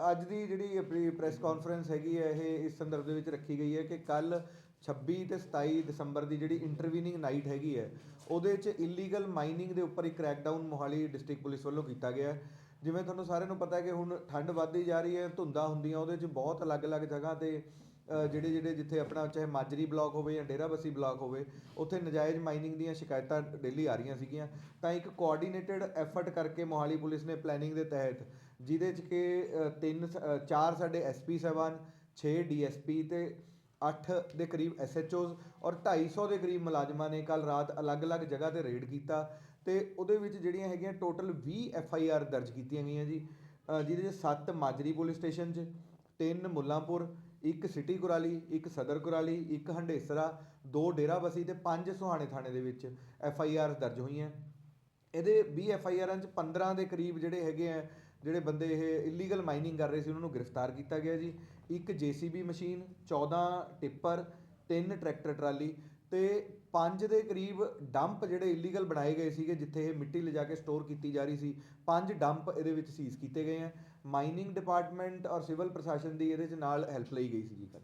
ਅੱਜ ਦੀ ਜਿਹੜੀ ਆਪਣੀ ਪ੍ਰੈਸ ਕਾਨਫਰੰਸ ਹੈਗੀ ਹੈ, ਇਹ ਇਸ ਸੰਦਰਭ ਦੇ ਵਿੱਚ ਰੱਖੀ ਗਈ ਹੈ ਕਿ ਕੱਲ 26 ਤੇ 27 ਦਸੰਬਰ ਦੀ ਜਿਹੜੀ ਇੰਟਰਵੀਨਿੰਗ ਨਾਈਟ ਹੈਗੀ ਹੈ, ਉਹਦੇ 'ਚ ਇਲੀਗਲ ਮਾਈਨਿੰਗ ਦੇ ਉੱਪਰ ਇੱਕ ਕ੍ਰੈਕਡਾਊਨ ਮੋਹਾਲੀ ਡਿਸਟ੍ਰਿਕਟ ਪੁਲਿਸ ਵੱਲੋਂ ਕੀਤਾ ਗਿਆ ਜਿਵੇਂ ਤੁਹਾਨੂੰ ਸਾਰਿਆਂ ਨੂੰ ਪਤਾ ਹੈ ਕਿ ਹੁਣ ਠੰਡ ਵੱਧਦੀ ਜਾ ਰਹੀ ਹੈ, ਧੁੰਦਾਂ ਹੁੰਦੀਆਂ, ਉਹਦੇ 'ਚ ਬਹੁਤ ਅਲੱਗ-ਅਲੱਗ ਜਗ੍ਹਾ ਤੇ ਜਿਹੜੇ ਜਿਹੜੇ ਜਿੱਥੇ ਆਪਣਾ ਚਾਹੇ ਮਾਜਰੀ ਬਲਾਕ ਹੋਵੇ ਜਾਂ ਡੇਰਾਬੱਸੀ ਬਲਾਕ ਹੋਵੇ, ਉੱਥੇ ਨਜਾਇਜ਼ ਮਾਈਨਿੰਗ ਦੀਆਂ ਸ਼ਿਕਾਇਤਾਂ ਡੇਲੀ ਆ ਰਹੀਆਂ ਸੀਗੀਆਂ। ਤਾਂ ਇੱਕ ਕੋਆਰਡੀਨੇਟਡ ਐਫਰਟ ਕਰਕੇ ਮੋਹਾਲੀ ਪੁਲਿਸ ਨੇ ਪਲੈਨਿੰਗ ਦੇ ਤਹਿਤ, ਜਿਹਦੇ 'ਚ ਕਿ ਤਿੰਨ ਸ- ਚਾਰ ਸਾਡੇ ਐਸਪੀ ਸਾਹਿਬਾਨ 6 ਡੀਐਸਪੀ ਤੇ 8 ਦੇ ਕਰੀਬ ਐਸਐਚਓਜ਼ ਔਰ 250 ਦੇ ਕਰੀਬ ਮੁਲਾਜ਼ਮਾਂ ਨੇ ਕੱਲ ਰਾਤ ਅਲੱਗ-ਅਲੱਗ ਜਗ੍ਹਾ ਤੇ ਰੇਡ ਕੀਤਾ ਤੇ ਉਹਦੇ ਵਿੱਚ ਜਿਹੜੀਆਂ ਹੈਗੀਆਂ ਟੋਟਲ 20 ਐਫਆਈਆਰ ਦਰਜ ਕੀਤੀਆਂ ਗਈਆਂ ਜੀ। ਜਿਹਦੇ 'ਚ 7 ਮਾਜਰੀ ਪੁਲਿਸ ਸਟੇਸ਼ਨ 'ਚ, ਤਿੰਨ ਮੁੱਲਾਂਪੁਰ ਇੱਕ ਸਿਟੀ ਕੁਰਾਲੀ, ਇੱਕ ਸਦਰ ਕੁਰਾਲੀ, ਇੱਕ ਹੰਡੇਸਰਾ, ਦੋ ਡੇਰਾਬਸੀ ਤੇ ਪੰਜ ਸੁਹਾਣੇ ਥਾਣੇ ਦੇ ਵਿੱਚ ਐਫ ਆਈ ਆਰ ਦਰਜ ਹੋਈਆਂ ਇਹਦੇ 20 ਐਫ ਆਈ ਆਰਾਂ ਚ 15 ਦੇ ਕਰੀਬ ਜਿਹੜੇ ਹੈਗੇ ਆ, ਜਿਹੜੇ ਬੰਦੇ ਇਹ ਇਲੀਗਲ ਮਾਈਨਿੰਗ ਕਰ ਰਹੇ ਸੀ, ਉਹਨਾਂ ਨੂੰ ਗ੍ਰਿਫਤਾਰ ਕੀਤਾ ਗਿਆ ਜੀ। ਇੱਕ ਜੀਸੀਬੀ ਮਸ਼ੀਨ 14 ਟਿੱਪਰ, ਤਿੰਨ ਟਰੈਕਟਰ ਟਰਾਲੀ ਤੇ ਪੰਜ ਦੇ ਕਰੀਬ ਡੰਪ ਜਿਹੜੇ ਇਲੀਗਲ ਬਣਾਏ ਗਏ ਸੀਗੇ, ਜਿੱਥੇ ਇਹ ਮਿੱਟੀ ਲਿਜਾ ਕੇ ਸਟੋਰ ਕੀਤੀ ਜਾ ਰਹੀ ਸੀ। ਪੰਜ ਡੰਪ ਇਹਦੇ ਵਿੱਚ ਸੀਜ਼ ਕੀਤੇ ਗਏ ਆ। ਮਾਈਨਿੰਗ ਡਿਪਾਰਟਮੈਂਟ ਔਰ ਸਿਵਲ ਪ੍ਰਸ਼ਾਸਨ ਦੀ ਇਹਦੇ ਚ ਨਾਲ ਹੈਲਪ ਲਈ ਗਈ ਸੀਗੀ ਕੱਲ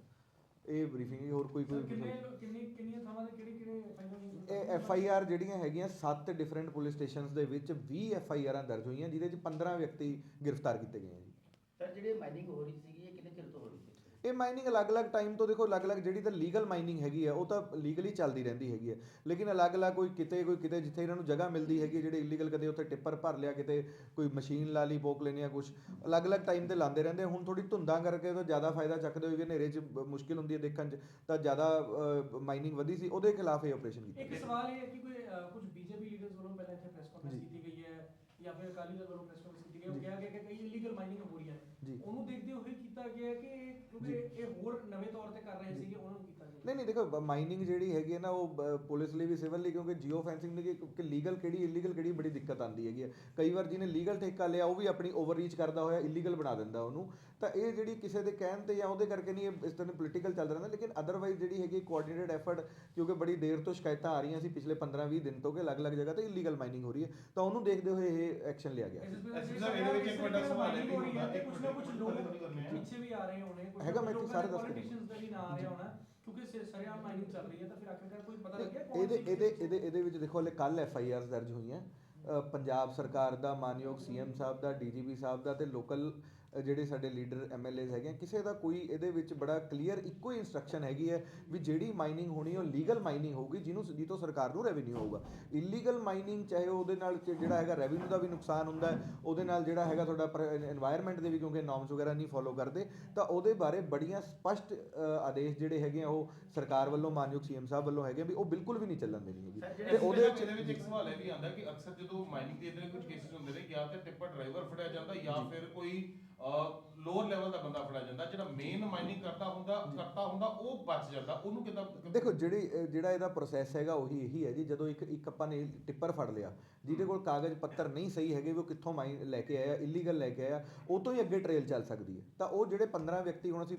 ਇਹ ਬਰੀਫਿੰਗ ਹੋਰ ਕੋਈ ਕੋਈ ਕਿੰਨੇ ਕਿੰਨੀ ਕਿੰਨੀਆਂ ਥਾਵਾਂ ਤੇ ਕਿਹੜੇ ਕਿਹੜੇ ਇਹ ਐਫ ਆਈ ਆਰ ਜਿਹੜੀਆਂ ਹੈਗੀਆਂ 7 ਡਿਫਰੈਂਟ ਪੁਲਿਸ ਸਟੇਸ਼ਨਸ ਦੇ ਵਿੱਚ 20 ਐਫ ਆਈ ਆਰਾਂ ਦਰਜ ਹੋਈਆਂ ਜਿਹਦੇ ਚ 15 ਵਿਅਕਤੀ ਗ੍ਰਿਫਤਾਰ ਕੀਤੇ ਗਏ ਆ ਜੀ। ਸਰ ਜਿਹੜੇ ਮਾਈਨਿੰਗ ਹੋ ਰਹੀ ਇਹ ਕਿੰਨੇ ਚਿਰ ਤੋਂ ਹੋ ਰਹੀ ਸੀ ਇਹ ਮਾਈਨਿੰਗ ਅਲੱਗ-ਅਲੱਗ ਟਾਈਮ ਤੋਂ ਦੇਖੋ ਅਲੱਗ-ਅਲੱਗ ਜਿਹੜੀ ਤਾਂ ਲੀਗਲ ਮਾਈਨਿੰਗ ਹੈਗੀ ਹੈ ਉਹ ਤਾਂ ਲੀਗਲੀ ਚੱਲਦੀ ਰਹਿੰਦੀ ਹੈਗੀ ਹੈ ਲੇਕਿਨ ਅਲੱਗ-ਅਲੱਗ ਕੋਈ ਕਿਤੇ ਕੋਈ ਕਿਤੇ ਜਿੱਥੇ ਇਹਨਾਂ ਨੂੰ ਜਗ੍ਹਾ ਮਿਲਦੀ ਹੈਗੀ ਜਿਹੜੇ ਇਲੀਗਲ ਕਦੇ ਉੱਥੇ ਟਿੱਪਰ ਭਰ ਲਿਆ ਕਿਤੇ ਕੋਈ ਮਸ਼ੀਨ ਲਾ ਲਈ ਪੋਕ ਲੈਣੀ ਆ ਕੁਝ ਅਲੱਗ-ਅਲੱਗ ਟਾਈਮ ਤੇ ਲਾਉਂਦੇ ਰਹਿੰਦੇ ਹੁਣ ਥੋੜੀ ਧੁੰਦਾਂ ਕਰਕੇ ਤਾਂ ਜ਼ਿਆਦਾ ਫਾਇਦਾ ਚੱਕਦੇ ਹੋਏ ਕਿ ਹਨੇਰੇ 'ਚ ਮੁਸ਼ਕਿਲ ਹੁੰਦੀ ਹੈ ਦੇਖਣ 'ਚ ਤਾਂ ਜ਼ਿਆਦਾ ਮਾਈਨਿੰਗ ਵਧੀ ਸੀ ਉਹਦੇ ਖਿਲਾਫ ਇਹ ਆਪਰੇਸ਼ਨ ਕੀਤਾ ਇੱਕ ਸਵਾਲ ਇਹ ਹੈ ਕਿ ਕੋਈ ਕੁਝ ਬੀਜੇਪੀ ਲੀਡਰਸ ਵੱਲੋਂ ਪਹਿਲਾਂ ਇੱਥੇ ਪ੍ਰੈਸ ਕਾਨਫਰੰਸ ਕੀਤੀ ਗਈ ਹੈ ਜਾਂ ਫਿਰ ਅਕਾਲੀ ਦਲ ਵੱਲੋਂ ਪ੍ਰੈਸ ਕਾਨਫਰੰਸ ਕੀਤੀ ਗਈ ਹੈ ਉਹ ਕਿਹਾ ਗਿਆ ਕਿ ਕਈ ਇਲੀਗਲ ਮਾਈਨਿੰਗ। ਉਹਨੂੰ ਦੇਖਦੇ ਹੋਏ ਕੀਤਾ ਗਿਆ ਕਿ ਇਹ- ਕਿਉਂਕਿ ਇਹ ਹੋਰ ਨਵੇਂ ਤੌਰ ਤੇ ਕਰ ਰਹੇ ਸੀਗੇ ਉਹਨਾਂ ਨੂੰ ਕੀਤਾ ਨਹੀਂ ਨਹੀਂ ਦੇਖੋ ਮਾਈਨਿੰਗ ਜਿਹੜੀ ਹੈਗੀ ਹੈ ਨਾ ਉਹ ਪੁਲਿਸ ਲਈ ਵੀ ਸਿਵਲ ਲਈ ਕਿਉਂਕਿ ਜੀਓ ਫੈਂਸਿੰਗ ਦੀ ਕਿ ਲੀਗਲ ਕਿਹੜੀ ਇਲੀਗਲ ਕਿਹੜੀ ਬੜੀ ਦਿੱਕਤ ਆਉਂਦੀ ਹੈਗੀ ਹੈ। ਕਈ ਵਾਰ ਜਿਹਨੇ ਲੀਗਲ ਠੇਕਾ ਲਿਆ ਉਹ ਵੀ ਆਪਣੀ ਓਵਰਰੀਚ ਕਰਦਾ ਹੋਇਆ ਇਲੀਗਲ ਬਣਾ ਦਿੰਦਾ ਉਹਨੂੰ। ਤਾਂ ਇਹ ਜਿਹੜੀ ਕਿਸੇ ਦੇ ਕਹਿਣ ਤੇ ਜਾਂ ਉਹਦੇ ਕਰਕੇ ਨਹੀਂ ਇਸ ਤਰ੍ਹਾਂ ਪੋਲੀਟੀਕਲ ਚੱਲ ਰਿਹਾ ਲੇਕਿਨ ਅਦਰਵਾਈਜ਼ ਜਿਹੜੀ ਹੈਗੀ ਕੋਆਰਡੀਨੇਟਡ ਐਫਰਟ ਕਿਉਂਕਿ ਬੜੀ ਦੇਰ ਤੋਂ ਸ਼ਿਕਾਇਤਾਂ ਆ ਰਹੀਆਂ ਸੀ ਪਿਛਲੇ 15-20 ਦਿਨ ਤੋਂ ਕਿ ਅਲੱਗ-ਅਲੱਗ ਜਗ੍ਹਾ ਤੇ ਇਲੀਗਲ ਮਾਈਨਿੰਗ ਹੋ ਰਹੀ ਹੈ। ਤਾਂ ਉਹਨੂੰ ਦੇਖਦੇ ਹੋਏ ਇਹ ਐਕਸ਼ਨ ਲਿਆ ਗਿਆ। ਕੁਝ ਨਾ ਕੁਝ ਲੋਕ। ਪਿੱਛੇ ਵੀ ਆ ਰਹੇ ਹੋਣੇ ਕੁਝ ਹੈਗਾ, ਮੈਂ ਸਾਰੇ ਦੱਸ ਕੇ ਪੋਲੀਟੀਸ਼ੀਅਨਸ ਦਾ ਵੀ ਨਾਂ ਆ ਰਿਹਾ ਹੋਣਾ। ਕਿਉਂਕਿ ਸ- ਸਰਿਆਮ ਮਾਈਨਿੰਗ ਚੱਲ ਰਹੀ ਹੈ ਤਾਂ ਫਿਰ ਆਖਿਰਕਾਰ ਕੋਈ ਪਤਾ ਲੱਗਿਆ ਕੌਣ ਇਹਦੇ ਸੀ ਇਹਦੇ ਇਹਦੇ ਇਹਦੇ ਵਿੱਚ ਦੇਖੋ ਹਲੇ ਕੱਲ ਐਫ ਆਈ ਆਰਸ ਦਰਜ ਹੋਈਆਂ। ਅ, ਪੰਜਾਬ ਸਰਕਾਰ ਦਾ ਮਾਨਯੋਗ ਸੀਐਮ ਸਾਹਿਬ ਦਾ ਡੀਜੀਪੀ ਸਾਹਿਬ ਦਾ ਤੇ ਲੋਕਲ ਜਿਹੜੇ ਸਾਡੇ ਲੀਡਰ ਐਮਐਲਏਸ ਹੈਗੇ ਕਿਸੇ ਦਾ ਕੋਈ ਇਹਦੇ ਵਿੱਚ ਬੜਾ ਕਲੀਅਰ ਇੱਕੋ ਹੀ ਇਨਸਟਰਕਸ਼ਨ ਹੈਗੀ ਹੈ ਵੀ ਜਿਹੜੀ ਮਾਈਨਿੰਗ ਹੋਣੀ ਉਹ ਲੀਗਲ ਮਾਈਨਿੰਗ ਹੋਊਗੀ ਜਿਹਨੂੰ ਜਿੱਤੋਂ ਸਰਕਾਰ ਨੂੰ ਰੈਵਨਿਊ ਹੋਊਗਾ। ਇਲੀਗਲ ਮਾਈਨਿੰਗ ਚਾਹੇ ਉਹਦੇ ਨਾਲ ਜਿਹੜਾ ਹੈਗਾ ਰੈਵਨਿਊ ਦਾ ਵੀ ਨੁਕਸਾਨ ਹੁੰਦਾ ਹੈ ਉਹਦੇ ਨਾਲ ਜਿਹੜਾ ਹੈਗਾ ਤੁਹਾਡਾ এনवायरमेंट ਦੇ ਵੀ ਕਿਉਂਕਿ ਨਾਰਮਸ ਵਗੈਰਾ ਨਹੀਂ ਫੋਲੋ ਕਰਦੇ ਤਾਂ ਉਹਦੇ ਬਾਰੇ ਬੜੀਆਂ ਸਪਸ਼ਟ ਆਦੇਸ਼ ਜਿਹੜੇ ਹੈਗੇ ਆ ਉਹ ਸਰਕਾਰ ਵੱਲੋਂ ਮਾਨਯੋਗ ਸੀਐਮ ਸਾਹਿਬ ਵੱਲੋਂ ਹੈਗੇ ਵੀ ਉਹ ਬਿਲਕੁਲ ਵੀ ਨਹੀਂ ਚੱਲਣ ਦੇਣੀ ਹੈਗੀ। ਤੇ ਉਹਦੇ ਵਿੱਚ ਇੱਕ ਸਵਾਲ ਇਹ ਵੀ ਆਉਂਦਾ ਕਿ ਅਕਸਰ ਜਦੋਂ ਮਾਈਨਿੰਗ ਦੇ ਇਦਾਂ ਕੁਝ ਕੇਸਿਸ ਹੁੰਦੇ ਨੇ ਜਾਂ ਤੇ ਟਿੱਪਰ ਡਰਾਈਵਰ ਫੜਿਆ ਜਾਂਦਾ ਜਾਂ। ਫਿਰ ਕੋਈ ਲੋਅਰ ਲੈਵਲ ਦਾ ਬੰਦਾ ਫੜਿਆ ਜਾਂਦਾ ਜਿਹੜਾ ਮੇਨ ਮਾਈਨਿੰਗ ਕਰਦਾ ਹੁੰਦਾ ਕਰਤਾ ਹੁੰਦਾ ਉਹ ਬਚ ਜਾਂਦਾ ਉਹਨੂੰ ਕਿਦਾਂ ਦੇਖੋ ਜਿਹੜੀ ਜਿਹੜਾ ਇਹਦਾ ਪ੍ਰੋਸੈਸ ਹੈਗਾ ਉਹੀ ਇਹੀ ਹੈ ਜੀ ਜਦੋਂ ਇੱਕ ਇੱਕ ਆਪਾਂ ਨੇ ਟਿੱਪਰ ਫੜ ਲਿਆ ਜਿਹਦੇ ਕੋਲ ਕਾਗਜ਼ ਪੱਤਰ ਨਹੀਂ ਸਹੀ ਹੈਗੇ ਵੀ ਉਹ ਕਿੱਥੋਂ ਮਾਈਨ ਲੈ ਕੇ ਆਇਆ ਇਲੀਗਲ ਲੈ ਕੇ ਆਇਆ ਉਹ ਤੋਂ ਹੀ ਅੱਗੇ ਟ੍ਰੇਲ ਚੱਲ ਸਕਦੀ ਹੈ। ਤਾਂ ਉਹ ਜਿਹੜੇ 15 ਵਿਅਕਤੀ ਹੁਣ ਅਸੀਂ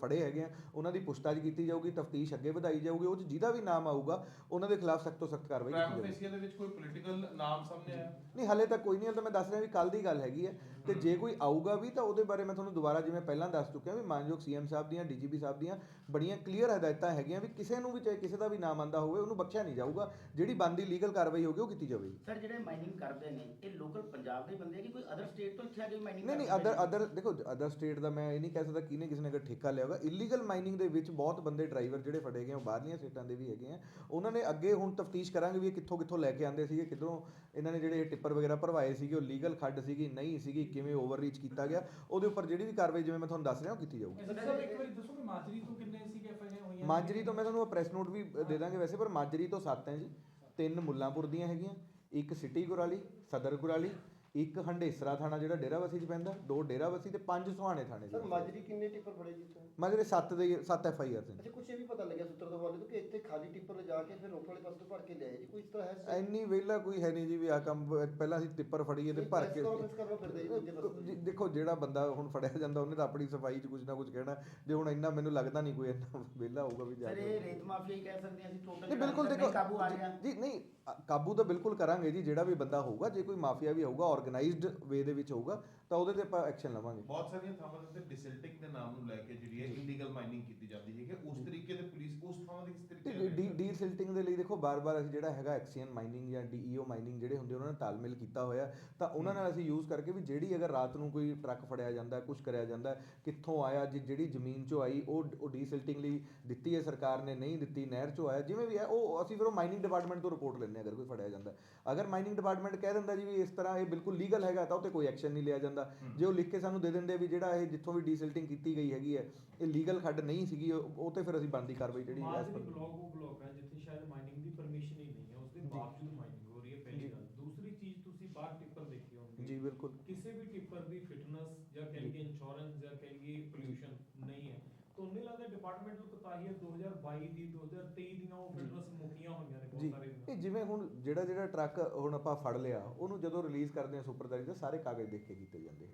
ਫੜੇ ਹੈਗੇ ਆ ਉਹਨਾਂ ਦੀ ਪੁੱਛਤਾਛ ਕੀਤੀ ਜਾਊਗੀ ਤਫਤੀਸ਼ ਅੱਗੇ ਵਧਾਈ ਜਾਊਗੀ ਉਹ ਜਿਹਦਾ ਵੀ ਨਾਮ ਆਊਗਾ ਉਹਨਾਂ ਦੇ ਖਿਲਾਫ ਸਖਤ ਤੋਂ ਸਖਤ ਕਾਰਵਾਈ ਕੀਤੀ ਜਾਊਗੀ। ਫੇਸੀਆ ਦੇ ਵਿੱਚ ਕੋਈ ਪੋਲੀਟੀਕਲ ਨਾਮ ਸਾਹਮਣੇ ਆਇਆ? ਨਹੀਂ ਹਲੇ ਤੱਕ ਕੋਈ ਨਹੀਂ ਹਲੇ ਤਾਂ ਮੈਂ ਦੱਸ ਰਿਹਾ ਵੀ ਕੱਲ ਦੀ ਗੱਲ ਹੈਗੀ ਹੈ। ਤੇ ਜੇ ਕੋਈ ਆਊਗਾ ਵੀ ਤਾਂ ਉਹਦੇ ਬਾਰੇ ਮੈਂ ਤੁਹਾਨੂੰ ਦੁਬਾਰਾ ਜਿਵੇਂ ਪਹਿਲਾਂ ਦੱਸ ਚੁੱਕਿਆ ਵੀ ਮਾਨਯੋਗ ਸੀਐਮ ਸਾਹਿਬ ਦੀਆਂ ਡੀਜੀਪੀ ਸਾਹਿਬ ਦੀਆਂ ਬੜੀਆਂ ਕਲੀਅਰ ਹਦਾਇਤਾਂ ਹੈਗੀਆਂ ਵੀ ਕਿਸੇ ਨੂੰ ਵੀ ਚਾਹੇ ਕਿਸੇ ਦਾ ਵੀ ਨਾਮ ਆਂਦਾ ਹੋਵੇ ਉਹਨੂੰ ਬਖਸ਼ਿਆ ਨਹੀਂ ਜਾਊਗਾ। ਜਿਹੜੀ ਬੰਦੀ ਲੀਗਲ ਕਾਰਵਾਈ ਹੋਗੀ ਉਹ ਕੀਤੀ ਜਾਵੇਗੀ। ਸਰ ਜਿਹੜੇ ਮਾਈਨਿੰਗ ਕਰਦੇ ਨੇ ਇਹ ਲੋਕਲ ਪੰਜਾਬ ਦੇ ਬੰਦੇ ਕਿ ਕੋਈ ਅਦਰ ਸਟੇਟ ਤੋਂ ਇੱਥੇ ਆ ਕੇ ਮਾਈਨਿੰਗ ਨਹੀਂ ਨਹੀਂ ਅਦਰ ਅਦਰ ਦੇਖੋ ਅਦਰ ਸਟੇਟ ਦਾ ਮੈਂ ਇਹ ਨਹੀਂ ਕਹਿ ਸਕਦਾ ਕਿਹਨੇ ਕਿਸੇ ਨੇ ਅਗਰ ਠੇਕਾ ਲਿਆ ਹੋਗਾ ਇਲੀਗਲ ਮਾਈਨਿੰਗ ਦੇ ਵਿੱਚ ਬਹੁਤ ਬੰਦੇ ਡਰਾਈਵਰ ਜਿਹੜੇ ਫੜੇ ਗਏ ਉਹ ਬਾਹਰਲੀਆਂ ਸਟੇਟਾਂ ਦੇ ਵੀ ਹੈਗੇ ਆ। ਉਹਨਾਂ ਨੇ ਅੱਗੇ ਹੁਣ ਤਫਤੀਸ਼ ਕਰਾਂਗੇ ਵੀ ਇਹ ਕਿੱਥੋਂ ਕਿੱਥੋਂ ਲੈ ਕੇ ਆਂਦੇ ਸੀਗੇ ਕਿੱਧਰੋਂ ਇਹਨਾਂ ਨੇ ਜਿਹੜੇ ਟਿੱਪਰ ਵਗੈਰਾ ਭਰਵਾਏ ਸੀਗੇ ਉਹ ਲੀਗਲ ਖੱਡ ਸੀਗੀ ਨਹੀਂ ਸੀਗੀ ਕਿਵੇਂ ਓਵਰਰੀਚ ਕੀਤਾ ਗਿਆ ਉਹਦੇ ਉੱਪਰ ਜਿਹੜੀ ਵੀ ਕਾਰਵਾਈ ਜਿਵੇਂ ਮੈਂ ਤੁਹਾਨੂੰ ਦੱਸ ਰਿਹਾ ਉਹ ਕੀਤੀ ਜਾਊਗੀ। ਐਸਪੀ ਸਾਹਿਬ ਇੱਕ ਵਾਰੀ ਦੱਸੋ ਕਿ ਮਾਜਰੀ ਤੋਂ ਕਿੰਨੇ ਸੀਗੇ ਐਫਆਈਆਰ ਹੋਈਆਂ ਮਾਜਰੀ ਤੋਂ ਮੈਂ ਤੁਹਾਨੂੰ ਪ੍ਰੈਸ ਨੋਟ ਵੀ ਦੇ ਦਾਂਗੇ ਵੈਸੇ ਪਰ ਮਾਜਰੀ ਤੋਂ 7 ਹੈ ਜੀ। ਤਿੰਨ ਮੁੱਲਾਂਪੁਰ ਦੀਆਂ ਹੈਗੀਆਂ ਇੱਕ ਸਿਟੀ ਗੁਰਾਲੀ ਸਦਰ ਗੁਰਾਲੀ ਇੱਕ ਹੰਡੇਸਰਾ ਥਾਣਾ ਜਿਹੜਾ ਡੇਰਾਬੱਸੀ 'ਚ ਪੈਂਦਾ ਦੋ ਡੇਰਾਬੱਸੀ ਤੇ ਪੰਜ ਸੁਹਾਣੇ ਥਾਣੇ ਸਰ ਜੀ ਮਾਜਰੀ ਕਿੰਨੇ ਟਿੱਪਰ ਫੜੇ ਜੀ ਇੱਥੇ ਮਾਜਰੀ 7 ਦੇ 7 ਐਫ ਆਈ ਆਰ ਅੱਛਾ ਕੁਛ ਇਹ ਵੀ ਪਤਾ ਲੱਗਿਆ ਸੂਤਰ ਤੋਂ ਹਵਾਲੇ ਤੋਂ ਕਿ ਇੱਥੇ ਖਾਲੀ ਟਿੱਪਰ ਲਿਜਾ ਕੇ ਫਿਰ ਰੋਕ ਵਾਲੇ ਪਾਸੇ ਤੋਂ ਭਰ ਕੇ ਲਿਆਏ ਜੀ ਕੋਈ ਇਸ ਤਰ੍ਹਾਂ ਹੈ ਸਰ? ਇੰਨੀ ਵਿਹਲਾ ਕੋਈ ਹੈ ਨਹੀਂ ਜੀ ਵੀ ਆ ਕੰਮ ਪਹਿਲਾਂ ਅਸੀਂ ਟਿੱਪਰ ਫੜੀਏ ਤੇ ਭਰ ਕੇ Press conference ਕਰਨਾ ਫਿਰਦਾ ਜੀ ਦੂਜੇ ਪਾਸੇ ਤੋਂ। ਜੀ, ਦੇਖੋ ਜਿਹੜਾ ਬੰਦਾ ਹੁਣ ਫੜਿਆ ਜਾਂਦਾ ਉਹਨੇ ਤਾਂ ਆਪਣੀ ਸਫ਼ਾਈ 'ਚ ਕੁਝ ਨਾ ਕੁਝ ਕਹਿਣਾ ਜੇ ਹੁਣ ਇੰਨਾ ਮੈਨੂੰ ਲੱਗਦਾ ਨਹੀਂ ਕੋਈ ਇੰਨਾ ਵਿਹਲਾ ਹੋਊਗਾ ਵੀ ਜਾ ਸਰ ਕੇ ਇਹ ਰੇਤ ਮਾਫੀਆ ਹੀ ਕਹਿ ਸਕਦੇ ਹਾਂ ਅਸੀਂ ਟੋਟਲ ਨਹੀਂ ਬਿਲਕੁਲ ਦੇਖੋ ਕਾਬੂ ਆ ਰਿਹਾ ਜੀ ਨਹੀਂ ਅ, ਕਾਬੂ ਤਾਂ ਬਿਲਕੁਲ ਕਰਾਂਗੇ ਜੀ ਜਿਹੜਾ ਵੀ ਬੰਦਾ ਹੋਊਗਾ ਜੇ ਕੋਈ ਮਾਫੀਆ ਵੀ ਹੋਊਗਾ ਆਰਗੇਨਾਈਜ਼ਡ ਵੇ ਦੇ ਵਿੱਚ ਹੋਊਗਾ, ਤਾਂ ਉਹਦੇ ਤੇ ਆਪਾਂ ਐਕਸ਼ਨ ਲਵਾਂਗੇ। ਬਹੁਤ ਸਾਰੀਆਂ ਥਾਵਾਂ ਦੇ ਉੱਤੇ ਡਿਸਲਟਿੰਗ ਦੇ ਨਾਮ ਨੂੰ ਲੈ ਕੇ ਜਿਹੜੀ ਹੈ ਇਲੀਗਲ ਮਾਈਨਿੰਗ ਕੀਤੀ ਜਾਂਦੀ ਹੈ ਕਿ ਉਸ ਤਰੀਕੇ ਦੇ ਪੁਲਿਸ ਉਸ ਥਾਵਾਂ ਦੇ ਕਿਸ ਤਰੀਕੇ ਡੀ ਡੀ ਸਿਲਟਿੰਗ ਦੇ ਲਈ ਦੇਖੋ ਬਾਰ-ਬਾਰ ਅਸੀਂ ਜਿਹੜਾ ਹੈਗਾ ਐਕਸੀਅਨ ਮਾਈਨਿੰਗ ਜਾਂ ਡੀਈਓ ਮਾਈਨਿੰਗ ਜਿਹੜੇ ਹੁੰਦੇ ਉਹਨਾਂ ਨੇ ਤਾਲਮੇਲ ਕੀਤਾ ਹੋਇਆ। ਤਾਂ ਉਹਨਾਂ ਨਾਲ ਅਸੀਂ ਯੂਜ਼ ਕਰਕੇ ਵੀ ਜਿਹੜੀ ਅਗਰ ਰਾਤ ਨੂੰ ਕੋਈ ਟਰੱਕ ਫੜਿਆ ਜਾਂਦਾ ਕੁਝ ਕਰਿਆ ਜਾਂਦਾ ਕਿੱਥੋਂ ਆਇਆ ਜਿ- ਜਿਹੜੀ ਜ਼ਮੀਨ 'ਚੋਂ ਆਈ ਉਹ ਉਹ ਡੀ ਸਿਲਟਿੰਗ ਲਈ ਦਿੱਤੀ ਹੈ ਸਰਕਾਰ ਨੇ ਨਹੀਂ ਦਿੱਤੀ ਨਹਿਰ 'ਚੋਂ ਆਇਆ ਜਿਵੇਂ ਵੀ ਹੈ ਉਹ ਅਸੀਂ ਫਿਰ ਉਹ ਮਾਈਨਿੰਗ ਡਿਪਾਰਟਮੈਂਟ ਤੋਂ ਰਿਪੋਰਟ ਲੈਂਦੇ ਹਾਂ ਅਗਰ ਕੋਈ ਫੜਿਆ ਜਾਂਦਾ। ਅਗਰ ਮਾਈਨਿੰਗ ਡਿਪਾਰਟਮੈਂਟ ਕਹਿ ਦਿੰਦਾ ਜੀ ਵੀ ਇਸ ਤਰ੍ਹਾਂ ਇਹ ਬਿਲਕੁਲ ਲੀਗਲ ਹੈਗਾ ਤਾਂ ਉਹ ਤੇ ਕੋਈ ਐਕਸ਼ਨ ਨਹੀਂ ਲਿਆ ਜਾਂਦਾ। ਜੇ ਉਹ ਲਿਖ ਕੇ ਸਾਨੂੰ ਦੇ ਦਿੰਦੇ ਵੀ ਜਿਹੜਾ ਇਹ ਜਿੱਥੋਂ ਵੀ ਡੀਸਿਲਟਿੰਗ ਕੀਤੀ ਗਈ ਹੈਗੀ ਹੈ ਇਹ ਲੀਗਲ ਖੱਡ ਨਹੀਂ ਸੀਗੀ ਉਹ ਤੇ ਫਿਰ ਅਸੀਂ ਬਣਦੀ ਕਾਰਵਾਈ ਜਿਹੜੀ per- ਬਲਾਕ ਉਹ ਬਲਾਕ ਹੈ ਜਿੱਥੇ ਸ਼ਾਇਦ ਮਾਈਨਿੰਗ ਦੀ ਪਰਮਿਸ਼ਨ ਹੀ ਨਹੀਂ ਹੈ ਉਸ ਦੇ ਬਾਵਜੂਦ ਮਾਈਨਿੰਗ ਹੋ ਰਹੀ ਹੈ। ਪਹਿਲੀ ਗੱਲ। ਦੂਸਰੀ ਚੀਜ਼ ਤੁਸੀਂ ਬਾਹਰ ਟਿੱਪਰ ਦੇਖੇ ਹੋਣਗੇ ਜੀ ਬਿਲਕੁਲ। ਕਿਸੇ ਵੀ ਟਿੱਪਰ ਦੀ ਫਿਟਨੈਸ ਜਾਂ ਕਹਿ ਲਈਏ ਇੰਸ਼ੋਰੈਂਸ ਜਾਂ ਕਹਿ ਲਈਏ ਪੋਲੂਸ਼ਨ ਨਹੀਂ ਹੈ। ਤੁਹਾਨੂੰ ਨਹੀਂ ਲੱਗਦਾ ਡਿਪਾਰਟਮੈਂਟਲ ਕੋਤਾਹੀ ਹੈ 2022 ਦੀ 2023 ਦੀਆਂ ਉਹ ਫਿਟਨੈਸ ਮੁੱਕੀਆਂ ਹੋਈਆਂ ਨੇ ਬਹੁਤ ਸਾਰੇ ਇਹ ਜਿਵੇਂ ਹੁਣ ਜਿਹੜਾ ਜਿਹੜਾ ਟਰੱਕ ਹੁਣ ਆਪਾਂ ਫੜ ਲਿਆ ਉਹਨੂੰ ਜਦੋਂ ਰਿਲੀਜ਼ ਕਰਦੇ ਆ ਸੁਪਰਦਾਰੀ ਦੇ ਸਾਰੇ ਕਾਗਜ਼ ਦੇਖ ਕੇ ਕੀਤੇ ਜਾਂਦੇ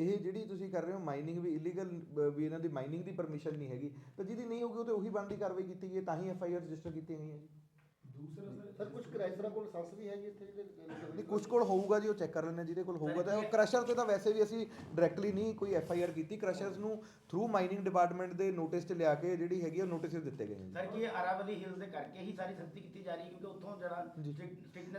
ਇਹ ਜਿਹੜੀ ਤੁਸੀਂ ਕਰ ਰਹੇ ਹੋ ਮਾਈਨਿੰਗ ਵੀ ਇਲੀਗਲ ਵੀ ਇਹਨਾਂ ਦੀ ਮਾਈਨਿੰਗ ਦੀ ਪਰਮਿਸ਼ਨ ਨਹੀਂ ਹੈਗੀ ਤਾਂ ਜਿਹਦੀ ਨਹੀਂ ਹੋਊਗੀ ਉਹ ਤੇ ਉਹੀ ਬਣਦੀ ਕਾਰਵਾਈ ਕੀਤੀ ਗਈ ਹੈ, ਤਾਂ ਹੀ ਐਫ ਆਈ ਆਰ ਰਜਿਸਟਰ ਕੀਤੀਆਂ ਗਈਆਂ ਜੀ। ਦੂਸਰਾ ਸਰ ਸਰ ਕੁਝ ਕ੍ਰਾਈਸਰਾਂ ਕੋਲ ਲਾਇਸੈਂਸ ਵੀ ਹੈ ਜੀ ਇੱਥੇ ਜਿਹੜੇ ਨਹੀਂ ਕੁਝ ਕੋਲ ਹੋਊਗਾ ਜੀ ਉਹ ਚੈੱਕ ਕਰ ਲੈਣੇ ਜਿਹਦੇ ਕੋਲ ਹੋਊਗਾ ਤਾਂ ਕ੍ਰਸ਼ਰ ਤੇ ਤਾਂ ਵੈਸੇ ਵੀ ਅਸੀਂ ਡਾਇਰੈਕਟਲੀ ਨਹੀਂ ਕੋਈ ਐਫ ਆਈ ਆਰ ਕੀਤੀ। ਕ੍ਰਸ਼ਰਸ ਨੂੰ ਥਰੂ ਮਾਈਨਿੰਗ ਡਿਪਾਰਟਮੈਂਟ ਦੇ ਨੋਟਿਸ 'ਚ ਲਿਆ ਕੇ ਜਿਹੜੀ ਹੈਗੀ ਉਹ ਨੋਟਿਸ ਦਿੱਤੇ ਗਏ ਨੇ। ਸਰ ਕੀ ਅਰਾਵਲੀ ਹਿਲਸ ਦੇ ਕਰਕੇ ਹੀ ਸਾਰੀ ਸਖਤੀ ਕੀਤੀ ਜਾ ਰਹੀ ਹੈ? ਕਿਉਂਕਿ ਉੱਥੋਂ ਜਿਹੜਾ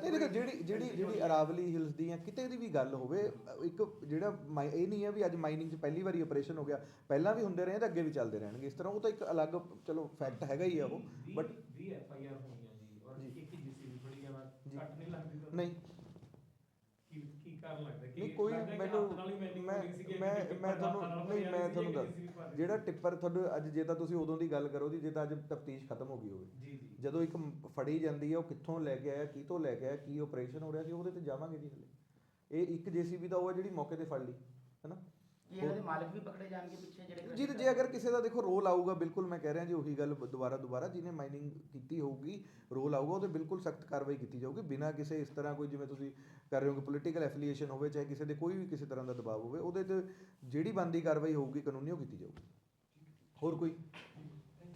ਇਹ ਦੇਖੋ ਜਿਹੜੀ ਜਿਹੜੀ ਜਿਹੜੀ ਅਰਾਵਲੀ ਹਿਲਸ ਦੀ ਜਾਂ ਕਿਤੇ ਦੀ ਵੀ ਗੱਲ ਹੋਵੇ ਇੱਕ ਜਿਹੜਾ ਇਹ ਨਹੀਂ ਹੈ ਵੀ ਅੱਜ ਮਾਈਨਿੰਗ 'ਚ ਪਹਿਲੀ ਵਾਰੀ ਆਪਰੇਸ਼ਨ ਹੋ ਗਿਆ। ਪਹਿਲਾਂ ਵੀ ਹੁੰਦੇ ਰਹੇ ਤਾਂ ਅੱਗੇ ਵੀ ਚੱਲਦੇ ਰਹਿਣਗੇ। ਇਸ ਤਰ੍ਹਾਂ ਉਹ ਤਾਂ ਇੱਕ ਅਲੱਗ ਚਲੋ ਫੈਕਟ ਹੈਗਾ ਹੀ ਆ ਉਹ ਬਟ 20 ਐਫ ਆਈ ਆਰ ਹੋਈਆਂ ਜੀ ਔਰ ਜੀ। ਇੱਕ ਹੀ ਜੀਸੀਬੀ ਬੜੀ ਜ਼ਿਆਦਾ ਜੀ। ਘੱਟ ਨਹੀਂ ਲੱਗਦੀ ਤੁਹਾਨੂੰ? ਨਹੀਂ ਕੀ ਕੀ ਕਾਰਨ ਲੱਗਦਾ ਕਿ ਨਹੀਂ ਕੋਈ ਲੱਗਦਾ ਕਿ ਮੈਨੂੰ ਹੱਥ ਨਾਲ ਹੀ mining ਮੈਂ ਹੋ ਰਹੀ ਸੀ ਕਿ ਮੈਂ ਟਿੱਪਰ ਮੈਂ ਹੱਥ ਨਾਲ ਤੁਹਾਨੂੰ ਭਰਿਆ ਨਹੀਂ ਮੈਂ ਸੀ ਤੁਹਾਨੂੰ ਜਾਂ ਦੱਸ JCB ਭਰ ਰਹੀ ਜਿਹੜਾ ਸੀ? ਟਿੱਪਰ ਤੁਹਾਨੂੰ ਅੱਜ ਜੇ ਤਾਂ ਤੁਸੀਂ ਉਦੋਂ ਦੀ ਗੱਲ ਕਰੋ ਜੀ ਜੇ ਤਾਂ ਅੱਜ ਤਫਤੀਸ਼ ਖਤਮ ਹੋ ਗਈ ਹੋਵੇ ਜੀ ਜੀ ਜਦੋਂ ਇੱਕ ਮ- ਫੜੀ ਜਾਂਦੀ ਹੈ ਉਹ ਕਿੱਥੋਂ ਲੈ ਕੇ ਆਇਆ ਕਿਤੋਂ ਲੈ ਕੇ ਆਇਆ ਕੀ ਆਪਰੇਸ਼ਨ ਹੋ ਰਿਹਾ ਸੀ ਉਹਦੇ ਤੇ ਜਾਵਾਂਗੇ ਜੀ ਹਲੇ ਇਹ ਇੱਕ ਜੀਸੀਬੀ ਦਾ ਉਹ ਹੈ ਜਿਹੜੀ ਮੌਕੇ ਤੇ ਫੜ ਲਈ ਹੈਨਾ ਕੀ ਇਹਨਾਂ ਦੇ ਮਾਲਕ ਵੀ ਪਕੜੇ ਜਾਣਗੇ ਪਿੱਛੇ ਜਿਹੜੇ ਜੀ ਜੇ ਅਗਰ ਕਿਸੇ ਦਾ ਦੇਖੋ ਰੋਲ ਆਊਗਾ ਬਿਲਕੁਲ ਮੈਂ ਕਹਿ ਰਿਹਾ ਜੀ ਉਹੀ ਗੱਲ ਦੁਬਾਰਾ ਦੁਬਾਰਾ ਜਿਹਨੇ ਮਾਈਨਿੰਗ ਕੀਤੀ ਹੋਊਗੀ ਰੋਲ ਆਊਗਾ ਉਹਦੇ ਬਿਲਕੁਲ ਸਖਤ ਕਾਰਵਾਈ ਕੀਤੀ ਜਾਊਗੀ ਬਿਨਾਂ ਕਿਸੇ ਇਸ ਤਰ੍ਹਾਂ ਕੋਈ ਜਿਵੇਂ ਤੁਸੀਂ ਕਰ ਰਹੇ ਹੋ ਕਿ ਪੋਲੀਟੀਕਲ ਐਫੀਲੀਏਸ਼ਨ ਹੋਵੇ ਚਾਹੇ ਕਿਸੇ ਦੇ ਕੋਈ ਵੀ ਕਿਸੇ ਤਰ੍ਹਾਂ ਦਾ ਦਬਾਅ ਹੋਵੇ ਉਹਦੇ ਤੇ ਜਿਹੜੀ ਬੰਦੀ ਕਾਰਵਾਈ ਹੋਊਗੀ ਕਾਨੂੰਨੀ ਉਹ ਕੀਤੀ ਜਾਊਗੀ। ਹੋਰ ਕੋਈ?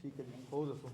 ਠੀਕ ਹੈ ਜੀ ਹੋਰ ਦੱਸੋ।